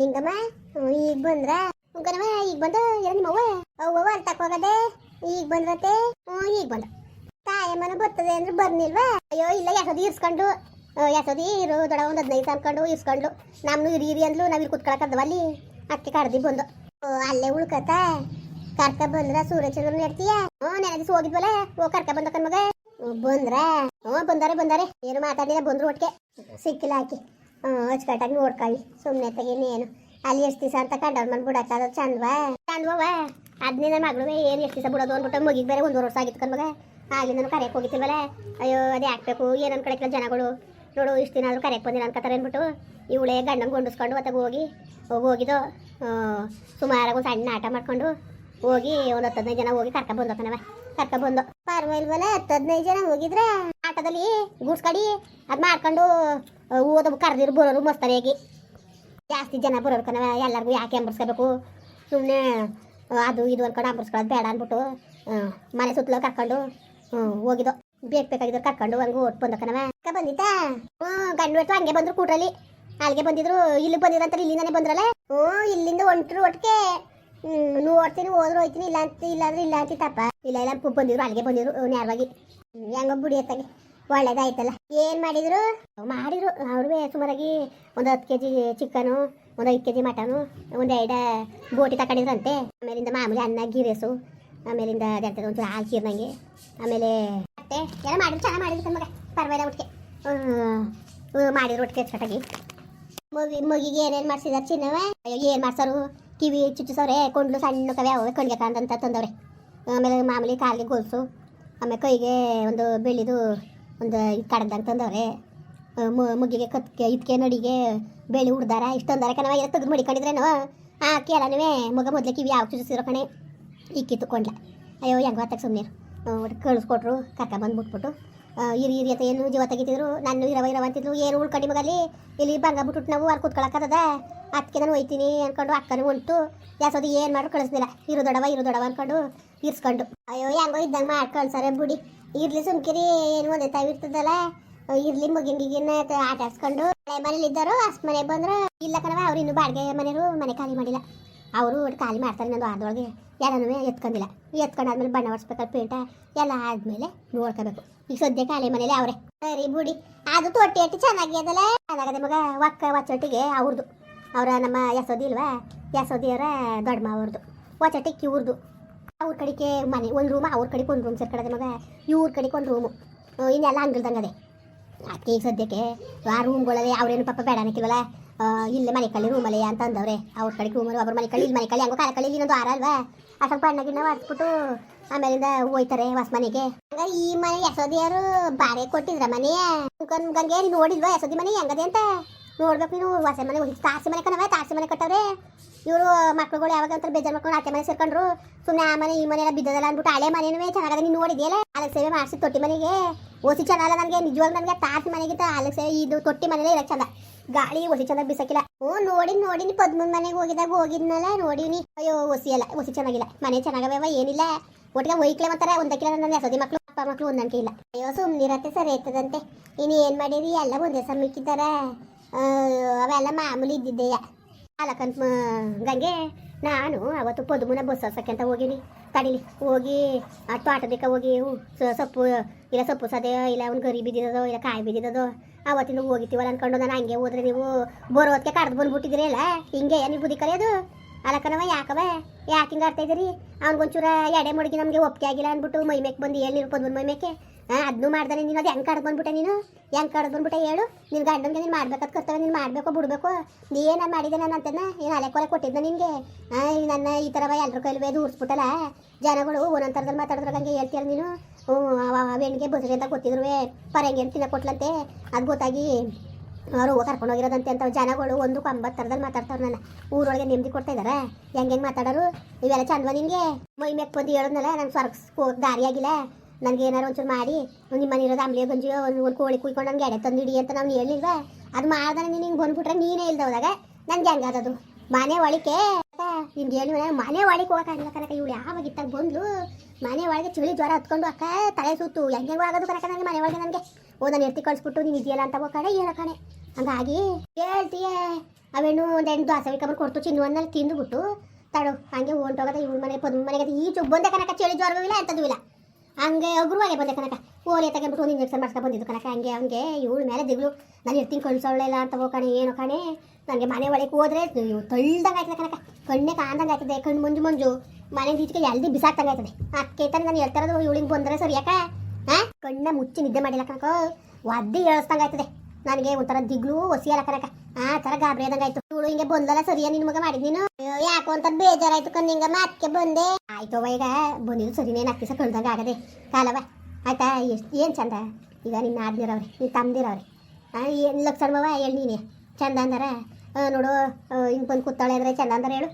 ನಿಂಗಮ್ಮ? ಈಗ ಬಂದ್ರ? ಉಂಕನವ ಈಗ ಬಂದ? ಎಲ್ಲ ನಿಮ್ಮವ್ವ? ಅವ್ವ ಅಲ್ಲಿ ಹೋಗದೆ? ಈಗ ಬಂದ್ರತೆ ಹ್ಞೂ ಈಗ ಬಂದ. ತಾಯಮ್ಮನ ಬರ್ತದೆ ಅಂದ್ರೆ ಬರ್ನಿಲ್ವಾ? ಅಯ್ಯೋ ಇಲ್ಲ ಯಾಸೋದಿ ಇರ್ಸ್ಕೊಂಡು ಯಾಸದಿ ಇರು ದೊಡ ಒಂದು ಹದಿನೈದು ಅನ್ಕೊಂಡು ಇರ್ಸ್ಕೊಂಡು ನಮ್ನು ಇರಿ ಇರಿ ಅಂದ್ಲು ನಾವ್ ಇಲ್ಲಿ ಕುತ್ಕೊಳಕದ್ವ ಅಲ್ಲಿ. ಅಕ್ಕಿ ಕಡ್ದಿ ಬಂದು. ಅಲ್ಲೇ ಉಳ್ಕತ ಕರ್ಕ ಬಂದ್ರ ಸೂರ್ಯಚಂದ್ರ ಇರ್ತೀಯ ಹ್ಞೂ ದಿವಸ ಹೋಗಿದ್ವಲ್ಲ? ಓ ಕರ್ಕ ಬಂದ ಮಗ? ಹ್ಞೂ, ಬಂದ್ರ? ಹ್ಞೂ ಬಂದಾರೆ ಬಂದಾರೆ. ಏನು ಮಾತಾಡಿದ ಬಂದ್ರು ಒಟ್ಟಿಗೆ ಸಿಕ್ಕಿಲ್ಲ ಹಾಕಿ ಅಚ್ಚುಕಟ್ಟಾಗಿ ನೋಡ್ಕೊಳ್ಳಿ ಸುಮ್ಮನೆ ತೆಗೀನೇನು ಅಲ್ಲಿ ಎಷ್ಟು ದಿವಸ ಅಂತ ಕಂಡವ್ರ ಮನ್ ಬಿಡಕ್ಕಾದ ಚಂದ್ವಾ. ಚಂದ್ವವ ಅದನ್ನ ಮಗಳು ಏನು ಎಷ್ಟು ದಿವಸ ಬಿಡೋದು ಅಂದ್ಬಿಟ್ಟು ಮುಗಿಗೆ ಬೇರೆ ಒಂದೂವರೆ ವರ್ಷ ಆಗಿತ್ತು ಕಣ್ಮಗ. ಆಗ್ಲಿ ನಾನು ಕರೆಯಕ್ಕೆ ಹೋಗಿತ್ತಿಲ್ವಲ್ಲ? ಅಯ್ಯೋ, ಅದೇ ಹಾಕ್ಬೇಕು ಏನು ಅನ್ಕೊಳಕ್ಕಿಲ್ಲ ಜನಗಳು? ನೋಡು, ಇಷ್ಟು ದಿನ ಆದರೂ ಕರೆಯಕ್ಕೆ ಬಂದಿಲ್ಲ ಅನ್ಕೋತಾರೆ ಅಂದ್ಬಿಟ್ಟು ಇವಳೇ ಗಂಡನ ಗೊಂಡಿಸ್ಕೊಂಡು ಮತ್ತೆ ಹೋಗಿ ಹೋಗಿ ಹೋಗಿದ್ದು ಸುಮಾರಾಗಿ ಒಂದು ಸಣ್ಣ ಆಟ ಮಾಡ್ಕೊಂಡು ಹೋಗಿ ಒಂದು ಹತ್ತು ಹದಿನೈದು ಜನ ಹೋಗಿ ಕರ್ಕ ಬಂದು ಕಣವ ಕರ್ಕ ಬಂದು ಪರವಾಗಿಲ್ವಲ್ಲ ಹತ್ತು ಹದಿನೈದು ಜನ ಹೋಗಿದ್ರೆ? ಆಟದಲ್ಲಿ ಗೂಡ್ಸ್ಕಡಿ ಅದು ಮಾಡ್ಕೊಂಡು ಓದ ಕರೆದಿರು ಬರೋರು ಮಸ್ತರಿಯಾಗಿ ಜಾಸ್ತಿ ಜನ ಬರೋರು ಕಣ ಎಲ್ಲರಿಗೂ ಯಾಕೆ ಅಂಬರ್ಸ್ಕೋಬೇಕು? ಸುಮ್ಮನೆ ಅದು ಇದು ಅನ್ಕೊಂಡು ಅಂಬರ್ಸ್ಕೊಳ್ಳೋದು ಬೇಡ ಅಂದ್ಬಿಟ್ಟು ಮನೆ ಸುತ್ತಲೂ ಕರ್ಕೊಂಡು ಹ್ಞೂ ಹೋಗಿದ್ದು. ಬೇಕು ಬೇಕಾಗಿದ್ರು ಕರ್ಕೊಂಡು ಹಂಗೆ ಓಟ್ ಬಂದ ಕಣವ ಅಕ್ಕ ಹ್ಞೂ ಗಂಡು ಬಿಟ್ಟು ಹಂಗೆ ಬಂದರು ಕೂಟ್ರಲ್ಲಿ. ಅಲ್ಲಿಗೆ ಬಂದಿದ್ರು ಇಲ್ಲಿ ಬಂದಿರಂತಾರೆ ಇಲ್ಲಿಂದಾನೆ ಬಂದ್ರಲ್ಲ? ಹ್ಞೂ ಇಲ್ಲಿಂದ ಹೊಂಟ್ರು ಒಟ್ಟಿಗೆ ನೂ ನೋಡ್ತೀನಿ ಹೋದ್ರು ಹೋಯ್ತೀನಿ ಇಲ್ಲ ಅಂತ ಇಲ್ಲ ಅಂದ್ರೆ ಇಲ್ಲ ಇಲ್ಲ ಇಲ್ಲ ಬಂದಿದ್ರು, ಅಲ್ಲಿಗೆ ಬಂದಿದ್ರು ನೇರವಾಗಿ ಹೆಂಗ ಬುಡಿ ಎತ್ತಾಗೆ ಒಳ್ಳೇದಾಯ್ತಲ್ಲ. ಏನ್ ಮಾಡಿದ್ರು? ಮಾಡಿದ್ರು. ಅವ್ರಿಗೆ ಸುಮಾರಾಗಿ ಒಂದು ಹತ್ತು ಕೆಜಿ ಚಿಕನು ಒಂದು ಐದು ಕೆ ಜಿ ಮಟನು ಒಂದು ಎರಡು ಬೋಟಿ ತಗೊಂಡಿದ್ರಂತೆ ಆಮೇಲಿಂದ ಮಾಮೂಲಿ ಅನ್ನ ಗೀರೆಸು ಆಮೇಲಿಂದ ಅದೇ ಒಂದು ಹಾಲು ಕೀರ್ನಂಗೆ ಆಮೇಲೆ ಮತ್ತೆ ಎಲ್ಲ ಮಾಡಿದ್ರು, ಚೆನ್ನಾಗಿ ಮಾಡಿದ್ರು ಮಗ. ಪರವಾಗಿಲ್ಲ ಒಟ್ಟಿಗೆ. ಮಾಡಿದ್ರು ಒಟ್ಟಿಗೆ ಚಟಾಗಿ ಮಗಿ, ಮಗಿಗೆ ಏನೇನು ಮಾಡ್ಸಿದಾರೆ ಚಿನ್ನವ? ಏನು ಮಾಡ್ಸಾರು? ಕಿವಿ ಚುಚ್ಚಿಸವ್ರೆ, ಕೊಂಡ್ಲು ಸಣ್ಣ ಕವೆ ಅವ್ರೆ ಕಣ್ಗೆ ಕಾಣಂತ ತಂದವ್ರೆ. ಆಮೇಲೆ ಮಾಮೂಲಿ ಕಾಲಿಗೆ ಗೊಲ್ಸು. ಆಮೇಲೆ ಕೈಗೆ ಒಂದು ಬೆಳ್ಳಿದು ಒಂದು ಇದು ಕಡ್ದಂಗೆ ತಂದವ್ರೆ ಮುಗಿಗೆ ಕತ್ಕೆ ಇದಕ್ಕೆ ನಡಿಗೆ ಬೆಳೆ ಉಡ್ದಾರ ಇಷ್ಟೊಂದಾರ ಕಣವ ಎಲ್ಲ ತೆಗೆದು ಮಡಿಕೊಂಡಿದ್ರೇನು ಆ ಎಲ್ಲನೂ ಮಗ ಮೊದಲೇ ಕಿವಿ ಯಾವ ಚುಚಿಸಿರೋ ಕಣೆ. ಇಕ್ಕಿತ್ತು ಅಯ್ಯೋ, ಹೆಂಗೆ ಹೊತ್ತಾಗ ಸುಮ್ಮನೆ ಕಳಿಸ್ಕೊಟ್ರು ಕರ್ಕ ಬಂದ್ಬಿಟ್ಬಿಟ್ಟು ಇರಿ ಇರಿ ಅಂತ ಏನು ಜೀವ ತೆಗಿತಿದ್ರು. ನಾನು ಇರವ ಇರವ ಅಂತಿದ್ರು ಏನು ಉಳ್ಕಡಿ ಮಗಲ್ಲಿ? ಇಲ್ಲಿ ಬಂಗ ಬಿಟ್ಬಿಟ್ಟು ನಾವು ಅಲ್ಲಿ ಕೂತ್ಕೊಳಕ್ಕದ ಅದಕ್ಕೆ ನಾನು ಹೋಯ್ತೀನಿ ಅನ್ಕೊಂಡು ಅಕ್ಕನೂ ಉಂಟು. ಯಾಸೋದು ಏನು ಮಾಡ್ರು ಕಳಿಸ್ಲಿಲ್ಲ. ಇರು ದೊಡವ ಇರು ದೊಡವ ಅನ್ಕೊಂಡು ಇರ್ಸ್ಕೊಂಡು. ಅಯ್ಯೋ, ಹೆಂಗೋ ಇದ್ದಂಗೆ ಮಾಡಿ ಬುಡಿ. ಇರ್ಲಿ ಸುಮ್ಕಿರಿ ಏನು ಒಂದೇ ತಾಯಿ ಇರ್ತದಲ್ಲ? ಇರ್ಲಿ ಮುಗಿನ ಆಟ ಆಡ್ಸ್ಕೊಂಡು. ಮನೇಲಿ ಇದ್ದರು, ಅಷ್ಟು ಮನೆ ಬಂದ್ರೆ. ಇಲ್ಲ ಕಣವ ಅವ್ರು ಇನ್ನು ಬಾಡಿಗೆ ಮನೆಯವರು, ಮನೆ ಖಾಲಿ ಮಾಡಿಲ್ಲ. ಅವರು ಖಾಲಿ ಮಾಡ್ತಾರೆ ನಂದು ಆದೊಳಗೆ ಯಾರನ್ನೂ ಎತ್ಕೊಂಡಿಲ್ಲ. ಎತ್ಕೊಂಡಾದ್ಮೇಲೆ ಬಣ್ಣ ಹೊಡ್ಸ್ಬೇಕಾದ್ರೆ ಪೇಂಟ ಎಲ್ಲ ಆದ್ಮೇಲೆ ನೋಡ್ಕೋಬೇಕು. ಈಗ ಸದ್ಯ ಖಾಲಿ ಮನೇಲಿ ಅವ್ರೆ. ಸರಿ ಬುಡಿ. ಅದು ತೊಟ್ಟಿ ಅಟ್ಟಿ ಚೆನ್ನಾಗಿ ಅದಲ್ಲ ಚೆನ್ನಾಗದೆ ಮಗ ಒಕ್ಕ ಒಚ್ಚೊಟ್ಟಿಗೆ ಅವ್ರದ್ದು ಅವರ ನಮ್ಮ ಯಸೋದಿ ಇಲ್ವಾ? ಯಸೋದಿಯವರ ದೊಡ್ಡ ಅವ್ರದ್ದು ಒಚ್ಚೊಟ್ಟಿಗೆ ಇವ್ರದ್ದು ಅವ್ರ ಕಡೆಗೆ ಮನೆ, ಒಂದು ರೂಮ ಅವ್ರ ಕಡೆಗೆ ಒಂದು ರೂಮ್ ಸೇರ್ಕೊಳ್ಳೋದೆ ಮಗ. ಇವ್ರ ಕಡೆಗೆ ಒಂದು ರೂಮು ಇನ್ನೆಲ್ಲ ಅಂಗಲ್ದಂಗದೆ ಅದಕ್ಕೆ ಈಗ ಸದ್ಯಕ್ಕೆ ಆ ರೂಮ್ಗಳಲ್ಲಿ ಅವ್ರೇನು ಪಾಪ ಬೇಡ ಅನ್ನಕ್ಕಿಲ್ವಲ್ಲ ಇಲ್ಲೇ ಮನೆ ಕಳ್ಳಿ ರೂಮಲ್ಲಿ ಅಂತ ಅಂದವ್ರೆ. ಅವ್ರ ಕಡೆಗೆ ರೂಮಲ್ಲಿ ಒಬ್ಬರು ಮನೆ ಕಳ್ಳಿ ಇಲ್ಲಿ ಮನೆ ಕಳ್ಳಿ, ಹಂಗೋ ಕಾಲ ಕಳ್ಳಿ ಇನ್ನೊಂದು ವಾರ ಅಲ್ವಾ? ಆ ಸ್ವಲ್ಪ ಬಣ್ಣ ಗಿಣ್ಣ ಹೊಡ್ಸ್ಬಿಟ್ಟು ಆಮೇಲಿಂದ ಹೋಯ್ತಾರೆ ಹೊಸ ಮನೆಗೆ. ಹಂಗ ಈ ಮನೆ ಯಸೋದಿಯರು ಬಾರೆ ಕೊಟ್ಟಿದ್ರ ಮನೆ ಗಂಗೆ ನೋಡಿಲ್ವಾ ಯಸೋದಿ ಮನೆ? ಹೆಂಗದೆ ಅಂತ? ನೋಡ್ಬೇಕು ನೀನು ಹೊಸ ಮನೆ ಹೋಗಿ ತಾರಸಿ ಮನೆ ಕಣವ ತಾರಸಿ ಮನೆ ಕಟ್ಟವ್ರೆ. ಇವರು ಮಕ್ಳುಗಳು ಯಾವಾಗ ಅಂತ ಬೇಜಾರು ಮಾಡ್ಕೊಂಡು ಆಚೆ ಮನೆ ಸೇರ್ಕೊಂಡ್ರು. ಸುಮ್ಮನೆ ಆ ಮನೆ ಈ ಮನೆ ಎಲ್ಲ ಬಿದ್ದದಲ್ಲ ಅಂದ್ಬಿಟ್ಟು ಹಳೆ ಮನೆನೂ ಚೆನ್ನಾಗದ ನೀನು ನೋಡಿದೆಯಲ್ಲ ಅಲ್ಲಿಗೆ ಸೇವೆ ಮಾಡಿಸಿ ತೊಟ್ಟಿ ಮನೆಗೆ. ಓಸಿ ಚೆನ್ನಾಗಲ್ಲ ನನಗೆ ನಿಜವಾಗ ನನಗೆ ತಾಸಿ ಮನೆಗಿಂತ ಅಲ್ಲಿಗೆ ಸೇವೆ, ಇದು ತೊಟ್ಟಿ ಮನೇಲೆ ಇರಕ್ಕೆ ಚಂದ. ಗಾಳಿ ಒಸಿ ಚೆನ್ನಾಗಿ ಬಿಸಾಕಿಲ್ಲ. ಹ್ಞೂ ನೋಡಿ ನೋಡಿನಿ ಪದ್ಮನ್ ಮನೆಗೆ ಹೋಗಿದಾಗ ಹೋಗಿದ್ನಲ್ಲ ನೋಡಿನಿ ಅಯ್ಯೋ ಒಸಿ ಅಲ್ಲ ಒಸಿ ಚೆನ್ನಾಗಿಲ್ಲ. ಮನೆ ಚೆನ್ನಾಗವ ಏನಿಲ್ಲ. ಒಟ್ಟಿಗೆ ಒಯ್ಕ್ಲೆ ಅಂತಾರೆ ಒಂದಕ್ಕಿಲ್ಲ ನನ್ನ ಸದಿ ಮಕ್ಕಳು ಅಪ್ಪ ಮಕ್ಕಳು ಒಂದಂಕೆ ಇಲ್ಲ. ಅಯ್ಯೋ ಸುಮ್ಮನಿರತ್ತೆ ಸರಿ ಆಯ್ತದಂತೆ ಇನ್ನು ಏನು ಮಾಡಿರಿ? ಎಲ್ಲ ಒಂದೇ ಸಮಿಕ್ಕಿದ್ದಾರೆ ಮಿಕ್ಕಿದ್ದಾರೆ ಅವೆಲ್ಲ ಮಾಮೂಲಿ ಇದ್ದಿದ್ದೆಯ? ಅಲಕಂತ ಗಂಗೆ, ನಾನು ಅವತ್ತು ಪದುಮುನ ಬಸ್ ಹರ್ಸಕ್ಕೆ ಅಂತ ಹೋಗಿನಿ. ತಡಿಲಿ, ಹೋಗಿ ಆ ತೋಟದಕ್ಕೆ ಹೋಗಿ ಸೊಪ್ಪು, ಇಲ್ಲ ಸೊಪ್ಪು ಸದೆಯೋ, ಇಲ್ಲ ಅವ್ನು ಗರಿ ಬಿದ್ದಿದ್ದೋ ಇಲ್ಲ ಕಾಯಿ ಬಿದ್ದಿದ್ದೋ ಅವತ್ತಿಂದ ಹೋಗಿತ್ತೀವಲ್ಲ ಅನ್ಕೊಂಡು ನಾನು ಹಂಗೆ ಹೋದ್ರೆ ನೀವು ಬರೋ ಹೊತ್ತಿಗೆ ಕಡ್ದು ಬಂದ್ಬಿಟ್ಟಿದ್ರಿ ಅಲ್ಲ? ಹಿಂಗೆ ನೀವು ಬುದ್ಧಿ ಕಲಿಯೋದು ಅಲಕನವ, ಯಾಕವ? ಯಾಕೆ ಹಿಂಗೆ ಆಡ್ತಾ ಇದ್ದೀರಿ? ಅವ್ನಿಗೊಂಚೂರ ಎಡೆ ಮುಡುಗಿ ನಮಗೆ ಒಪ್ಪಿಗೆ ಆಗಿಲ್ಲ ಅಂದ್ಬಿಟ್ಟು ಮೈಮೇಕ್ ಬಂದು ಹೇಳಿ ಪದ್ಮನ ಮೈ ಮೇಕೆ? ಹಾಂ ಅದನ್ನು ಮಾಡ್ದಾನೆ. ನೀನು ಅದು ಹೆಂಗೆ ಕಡ್ದು ಬಂದ್ಬಿಟ್ಟೆ ನೀನು? ಹೆಂಗೆ ಕಡ್ದು ಬಂದ್ಬಿಟ್ಟೆ ಹೇಳು. ನಿನ್ನ ಗಂಡನಿಗೆ ನೀನು ಮಾಡ್ಬೇಕಾದ ಕರ್ತವ್ಯ ನೀನು ಮಾಡಬೇಕು ಬಿಡಬೇಕು? ಏನು ಮಾಡಿದೆ ನಾನು ಅಂತನ? ಏನು ಅಲೆ ಕೊಲೆ ಕೊಟ್ಟಿದ್ದ ನಿನಗೆ? ನನ್ನ ಈ ಥರ ಎಲ್ಲರ ಕೈಲಿ ದೂರಿಸ್ಬಿಟ್ಟಲ್ಲ ಜನಗಳು ಒಂದೊಂದು ಮಾತಾಡಿದ್ರಾಗ ಹಂಗೆ ಹೇಳ್ತೀಯಲ್ಲ ನೀನು? ಹ್ಞೂ ಅವೆಣ್ಣಿಗೆ ಬಸರಿ ಅಂತ ಗೊತ್ತಿದ್ರು ಪರಂಗಿ ಅಂತ ತಿನ್ನ ಕೊಟ್ಲಂತೆ. ಅದು ಗೊತ್ತಾಗಿ ಅವರು ಕರ್ಕೊಂಡು ಹೋಗಿರೋದಂತೆ ಅಂತ ಜನಗಳು ಒಂದು ಒಂಬತ್ತು ಥರದಲ್ಲಿ ಮಾತಾಡ್ತಾರೆ ನನ್ನ. ಊರೊಳಗೆ ನೆಮ್ಮದಿ ಕೊಡ್ತಾ ಹೆಂಗೆ ಹೆಂಗೆ ಮಾತಾಡೋರು? ಇವೆಲ್ಲ ಚಂದವ ನಿನಗೆ? ಮೈ ಮೆಕ್ ಬಂದು ಹೇಳೋದ್ನಲ್ಲ, ನಂಗೆ ಸ್ವರ್ಗ ದಾರಿ ಆಗಿಲ್ಲ. ನನಗೆ ಏನಾರು ಒಂಚೂರು ಮಾಡಿ ನಿಮ್ಮ ಮನೆ ಇರೋದು ಆಮ್ಲೆ ಗಂಜಿ ಒಂದು ಒಂದು ಕೋಳಿ ಕುಯ್ಕೊಂಡು ನನಗೆ ಎಡೆ ತಂದಿಡಿ ಅಂತ ನಾವು ಹೇಳಿಲ್ವಾ? ಅದು ಮಾಡ್ದಾನೆ ನೀನು ಹಿಂಗೆ ಬಂದ್ಬಿಟ್ರೆ ನೀನೇ ಇಲ್ದವ್ದಾಗ ನನಗೆ ಹೆಂಗೆ ಅದದು ಮನೆ ಒಳಿಕೆ ನಿಮ್ಗೆ ಹೇಳಿ ಮನೆ ಒಳಗೆ ಹೋಗೋಕ್ಕಾಗಿಲ್ಲ ಕನಕ ಇವಳು ಯಾವಾಗ ಇತ್ತಾಗ ಬಂದ್ಲು? ಮನೆ ಒಳಗೆ ಚಳಿ ಜ್ವರ ಹತ್ಕೊಂಡು ಅಕ್ಕ ತಲೆ ಸುತ್ತು. ಹೆಂಗೆ ಆಗೋದು ಕನಕ ನನಗೆ ಮನೆ ಒಳಗೆ ನನಗೆ. ಓ, ನಾನು ಎತ್ತಿ ಕಳಿಸ್ಬಿಟ್ಟು ನೀನು ಇದೆಯಲ್ಲ ಅಂತ ಕಡೆ ಹೇಳೋ ಕಣೆ. ಹಂಗಾಗಿ ಹೇಳ್ತೀಯ ಅವೇನು ಒಂದು ಎಂಟು ಹಸವಿ ಕೊಡ್ತು ಚಿನ್ನವನ್ನೆಲ್ಲ ತಿಂದುಬಿಟ್ಟು. ತಡು, ಹಂಗೆ ಹೊಂಟೋಗದ ಇವಳು ಮನೆ ಪದ್ಮ ಮನೆಗೆ ಈ ಚುಬ್ ಬಂದೆ ಕನಕ ಚಳಿ ಜ್ವರವೂ ಇಲ್ಲ ಎಂಥದ್ದು ಇಲ್ಲ. ಹಂಗೆ ಅಗ್ರವಾಗೆ ಬಂದೆ ಕನಕ ಓಲಿ ತಗೊಂಡ್ಬಿಟ್ಟು ಒಂದು ಇಂಜೆಕ್ಷನ್ ಮಾಡ್ಸ್ಕೊ ಬಂದಿದ್ದು ಕನಕ ಹಂಗೆ ಹಂಗೆ ಇವಳು ಮೇಲೆ ದಿಗ್ಲು, ನಾನು ಇರ್ತೀನಿ ಕಳ್ಸೋಳೆ ಇಲ್ಲ ಅಂತ ಹೋಗಣೆ ಏನೋ ಕಣೆ. ನನಗೆ ಮನೆ ಒಳಗೆ ಹೋದ್ರೆ ತಳ್ದಂಗೆ ಆಯ್ತದೆ ಕನಕ ಕಣ್ಣೆ ಕಾಂದಂಗೆ ಆಯ್ತದೆ ಕಣ್ಣು ಮಂಜು ಮಂಜು. ಮನೆ ಈಚೆಗೆ ಎಲ್ದಿ ಬಿಸಾಕ್ದಂಗೆ ಆಯ್ತದೆ. ಅದಕ್ಕೆ ತಾನೆ ನಾನು ಹೇಳ್ತಾ ಇರೋದು, ಇವಳಿಗೆ ಬಂದರೆ ಸರಿ ಯಾಕೆ ಹಾಂ? ಕಣ್ಣ ಮುಚ್ಚಿ ನಿದ್ದೆ ಮಾಡಿಲ್ಲ ಕನಕ ಒದ್ದಿ ಏಳಿಸ್ದಂಗೆ ಆಯ್ತದೆ. ನನಗೆ ಒಂಥರ ದಿಗ್ಲು ಒಸಿಯಲ್ಲ ಕನಕ ಆ ಥರ ಗಾಬರಿ ಆದಂಗೆ ಆಯ್ತು. ಹಿಂಗೆ ಬಂದಲ್ಲ ಸರಿಯ ನಿನ್ ಮಗ ಮಾಡಿದ್ ನೀನು? ಯಾಕೋ ಅಂತ ಬೇಜಾರಾಯ್ತು ಕಣ್, ಹಿಂಗ ಮಾತ್ಕೆ ಬಂದೆ. ಆಯ್ತವ ಈಗ ಬಂದಿದ್ದು ಸರಿ ನೇನ್ ಅಕ್ಕಿಸ ಕಳ್ದಂಗ ಆಗದೆ. ಕಾಲವ ಆಯ್ತಾ? ಎಷ್ಟು, ಏನು ಚಂದ? ಈಗ ನಿನ್ನ ನೀನ್ ತಮ್ದಿರವ್ರಿ ಏನ್ ಲಕ್ಷಣವ ಹೇಳಿ ನೀನೆ. ಚಂದ ಅಂದಾರ? ನೋಡು ಹಿಂಗೆ ಬಂದು ಕೂತಾಳೆ ಅಂದ್ರೆ ಚಂದ ಅಂದಾರ ಹೇಳು.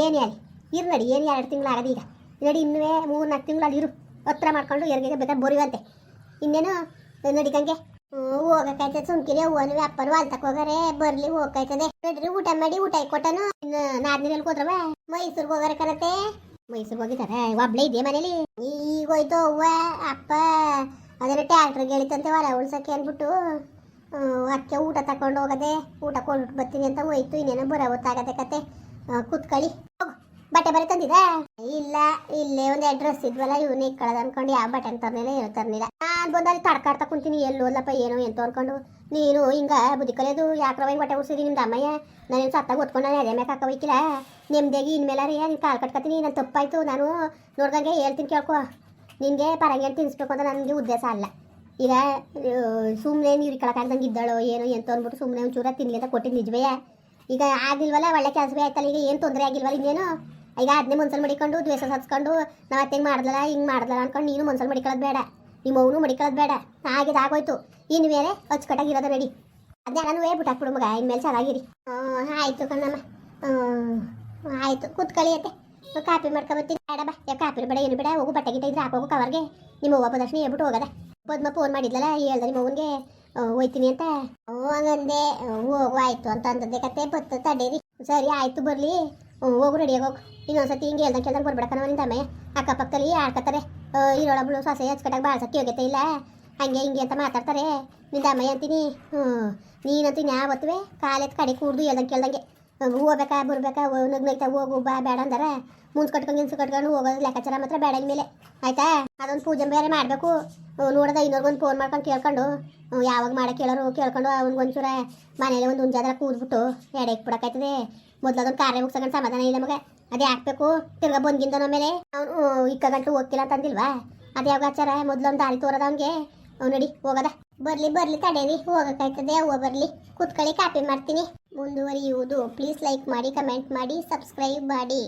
ಏನ್ ಹೇಳಿ? ಇರು ನಡಿ, ಏನು ಎರಡು ತಿಂಗಳು ಆಗದೆ ಈಗ. ನಡಿ ಇನ್ನೂ ಮೂರು ನಾಲ್ಕು ತಿಂಗಳು ಅಲ್ಲಿ ಇರು. ಹತ್ರ ಮಾಡ್ಕೊಂಡು ಎರ್ಗೆ ಬೇಕಾದ್ರೆ ಬೋರಿವಂತೆ. ಇನ್ನೇನು ನಡಿಕಂಗೆ ಹೋಗಕ್ಕಾಯ್ತದೆ ಸುಮ್ಕಿರಿ ಅವ್ವನು ಅಪ್ಪನು ವಾಲ್ತಕ್ ಹೋಗಾರೆ, ಬರ್ಲಿ ಹೋಗಕ್ಕಾಯ್ತದೆ ನಡ್ರಿ ಊಟ ಮಾಡಿ, ಊಟ ಕೊಟ್ಟನು. ನಾದಿನಲ್ಲಿ ಹೋದ್ರವ ಮೈಸೂರ್ಗೆ ಹೋಗಾರ ಕರತೆ ಮೈಸೂರ್ಗೆ ಹೋಗಿದ್ದಾರೆ ಒಬ್ಳೆ ಇದೆಯಾ ಮನೇಲಿ? ಈಗ ಹೋಯ್ತು ಅವ್ವ, ಅಪ್ಪ ಅದರ ಟ್ಯಾಕ್ಟ್ರಿಗೆ ಹೇಳಿತಂತೆ ಹೊರ ಉಳ್ಸಕ್ಕೆ ಅಂದ್ಬಿಟ್ಟು ಅದಕ್ಕೆ ಊಟ ತಕೊಂಡು ಹೋಗದೆ, ಊಟ ಕೊಟ್ಟು ಬರ್ತೀನಿ ಅಂತ ಹೋಯ್ತು. ಇನ್ನೇನೋ ಬರೋ ಹೊತ್ತಾಗತ್ತೆ ಕತೆ. ಕುತ್ಕೊಳ್ಳಿ ಬಟ್ಟೆ ಬರೀ ತಂದಿದ ಇಲ್ಲ, ಇಲ್ಲೇ ಒಂದ್ ಅಡ್ರೆಸ್ ಇದ್ವಲ್ಲ, ಇವನೇ ಕಳೆದ ಅನ್ಕೊಂಡು ಯಾವ ಬಟ್ಟೆ ತರ್ನಿಲ್ಲ ಏನು ತರ್ನಿಲ್ಲ ನಾನು ಬಂದಲ್ಲಿ ತಡ್ಕಾಡ್ತಾ ಕುಂತೀನಿ, ಎಲ್ಲಿ ಅಲ್ಲಪ್ಪ, ಏನೋ ಎಂತ ಅನ್ಕೊಂಡು. ನೀನು ಹಿಂಗ ಬುದ್ಧಿ ಕಲಿಯೋದು ಯಾಕ್ರವ ಬಟ್ಟೆ ಉಡ್ಸಿದಿ ನಿಮ್ದು ಅಮ್ಮಯ್ಯ. ನಾನು ಸತ್ತಾಗ ಓದ್ಕೊಂಡು ನಾನು ಅದೇ ಮ್ಯಾಕೆ ನಿಮ್ದೇಗಿ ಇನ್ಮೇಲೆ ರೀ ನೀನು ಕಾಲ್ ಕಟ್ಕತೀನಿ ನಾನು ತಪ್ಪಾಯ್ತು. ನಾನು ನೋಡ್ದಂಗೆ ಹೇಳ್ತೀನಿ ಕೇಳ್ಕೊ. ನಿನಗೆ ಪರಂಗಿ ತಿನ್ನಿಸ್ಬೇಕು ಅಂತ ನನಗೆ ಉದ್ದೇಶ ಅಲ್ಲ. ಈಗ ಸುಮ್ಮನೆ ನೀರು ಕಳಕಾಡ್ದಂಗೆ ಇದ್ದಾಳೋ, ಏನೋ ಎಂತ ಅಂದ್ಬಿಟ್ಟು ಸುಮ್ಮನೆ ಒಂಚೂರ ತಿನ್ಲಿ ಅಂತ ಕೊಟ್ಟಿದ್ದು ನಿಜವೇ ಈಗ ಆಗಿಲ್ವಲ್ಲ, ಒಳ್ಳೆ ಕೆಲಸವೇ ಆಯ್ತಲ್ಲ, ಈಗ ಏನು ತೊಂದರೆ ಆಗಿಲ್ವಲ್ಲ ಇನ್ನೇನು? ಈಗ ಅದನ್ನೇ ಮನ್ಸಲ್ಲಿ ಮಡಿಕೊಂಡು, ದ್ವೇಷ ಹಚ್ಕೊಂಡು ನಾವು ಅತ್ತೆ ಹಿಂಗೆ ಮಾಡ್ದಲ್ಲ ಹಿಂಗೆ ಮಾಡ್ದಲ್ಲ ಅನ್ಕೊಂಡು ನೀನು ಮನ್ಸಲ್ಲಿ ಮಡಿಕೊಳ್ಳೋದು ಬೇಡ. ನಿಮ್ಮ ಅವನು ಮಡಿಕೊಳ್ಳೋದು ಬೇಡ. ಆಗಿದ್ದು ಆಗೋಯ್ತು. ಇನ್ನು ಮೇಲೆ ಅಚ್ಚುಕಟ್ಟಾಗಿರೋದು ರೆಡಿ ಅದನ್ನ ನಾನು ಬಿಟ್ಟು ಹಾಕ್ಬಿಡು ಮಗ. ಇನ್ಮೇಲೆ ಚೆನ್ನಾಗಿರಿ ಆಯಿತು ಕಣ್ಣಮ್ಮ. ಆಯಿತು. ಕೂತ್ಕೊಳ್ಳಿ ಅತ್ತೆ. ಕಾಪಿ ಮಾಡ್ಕೊಬತ್ತೀನಿ ಬೇಡ ಬಾ. ಯಾಕೆ ಕಾಪಿ ಬೇಡ, ಏನು ಬೇಡ. ಹೋಗು, ಬಟ್ಟೆ ಗಿಟ್ಟ ಇದ್ರೆ ಹಾಕೋಗು ಕವರ್ಗೆ ನಿಮ್ಮ ಅವ್ವ ಬದಕ್ಷಿಣೆ ಹೇಳ್ಬಿಟ್ಟು ಹೋಗದ. ಪದ್ಮ ಫೋನ್ ಮಾಡಿದ್ಲಲ್ಲ ಹೇಳ್ದೆ ನಿಮ್ಮ ಅವನಿಗೆ ಹೋಯ್ತೀನಿ ಅಂತ. ಹಂಗಂದೆ. ಹೋಗು, ಆಯ್ತು ಅಂತ ಅಂದದ್ದೆ ಕತೆ. ಬತ್ತ ತಡೀರಿ. ಸರಿ, ಆಯಿತು, ಬರಲಿ. ಹೋಗು ರೆಡಿ ಹೋಗು. ಇನ್ನೊಂದ್ಸತಿ ಹಿಂಗೆ ಹೇಳ್ದಂಗೆ ಕೇಳ್ದಂಗೆ ಬರ್ಬೇಡ ನಿಂದ ಅಮ್ಮಯ್ಯ. ಅಕ್ಕಪಕ್ಕದಲ್ಲಿ ಆಡ್ಕತ್ತಾರೆ. ಇರೋಳೊಬ್ಳು ಸೊಸೆ ಹಚ್ಕಟ್ಟಾಗ ಭಾಳ ಸತಿ ಹೋಗೈತೆ ಇಲ್ಲ? ಹಂಗೆ ಹಿಂಗೆ ಅಂತ ಮಾತಾಡ್ತಾರೆ. ನಿಂದ ಅಮ್ಮಯ್ಯ ಅಂತೀನಿ. ಹ್ಞೂ, ನೀನಂತೂ ಯಾವತ್ತುವೆ ಕಾಲೆತ್ ಕಡೆ ಕೂಡ್ದು ಹೇಳ್ದಂಗೆ ಕೇಳ್ದಂಗೆ. ಹೋಗ್ಬೇಕಾ, ಬರ್ಬೇಕಾ ನಗ್ ನೈತಾ ಹೋಗು, ಬಾ, ಬೇಡ ಅಂದಾರ. ಮುಂದ್ ಕಟ್ಕೊಂಡು ಗಿನ್ಸು ಕಟ್ಕೊಂಡು ಹೋಗೋದು ಲೆಕ್ಕಾಚಾರ ಮಾತ್ರ ಬೇಡ ಮೇಲೆ. ಆಯ್ತಾ? ಅದೊಂದು ಪೂಜೆ ಬೇರೆ ಮಾಡಬೇಕು. ನೋಡೋದ ಇನ್ನೊರ್ಗೊಂದು ಫೋನ್ ಮಾಡ್ಕೊಂಡು ಕೇಳ್ಕೊಂಡು. ಯಾವಾಗ ಮಾಡಕ್ಕೆ ಕೇಳೋರು ಕೇಳ್ಕೊಂಡು ಅವ್ನಿಗೊಂಚೂರ ಮನೇಲಿ ಒಂದು ಉಂಜಾದ್ರ ಕೂದ್ಬಿಟ್ಟು ಎಡೆಗೆ ಬಿಡಕ್ಕಾಯ್ತದೆ ಮೊದ್ಲು ಅದೊಂದು ಕಾರ್ಯ ಮುಗಿಸ್ಕೊಂಡು ಸಮಾಧಾನ ಇಲ್ಲ ಮಗ. ಅದೇ ಹಾಕ್ಬೇಕು. ತಿರ್ಗಾ ಬಂದ್ಗಿಂದ ಮೇಲೆ ಅವನು ಇಕ್ಕ ಗಂಟು ಹೋಗ್ತಿಲ್ಲ ಅಂತ ಅಂದಿಲ್ವಾ? ಅದು ಯಾವ ಆಚಾರ? ಮೊದ್ಲೊಂದು ದಾರಿ ತೋರದ ಅವನಿಗೆ. ಅವ್ನು ನಡಿ, ಹೋಗದ. ಬರ್ಲಿ ಬರ್ಲಿ ತಡೇರಿ ಹೋಗಕ್ಕಾಯ್ತದೆ, ಅವ್ವ ಬರ್ಲಿ. ಕೂತ್ಕೊಳ್ಳಿ, ಕಾಪಿ ಮಾಡ್ತೀನಿ. ಮುಂದುವರಿಯುವುದು. ಪ್ಲೀಸ್ ಲೈಕ್ ಮಾಡಿ ಕಮೆಂಟ್ ಮಾಡಿ ಸಬ್ಸ್ಕ್ರೈಬ್ ಮಾಡಿ.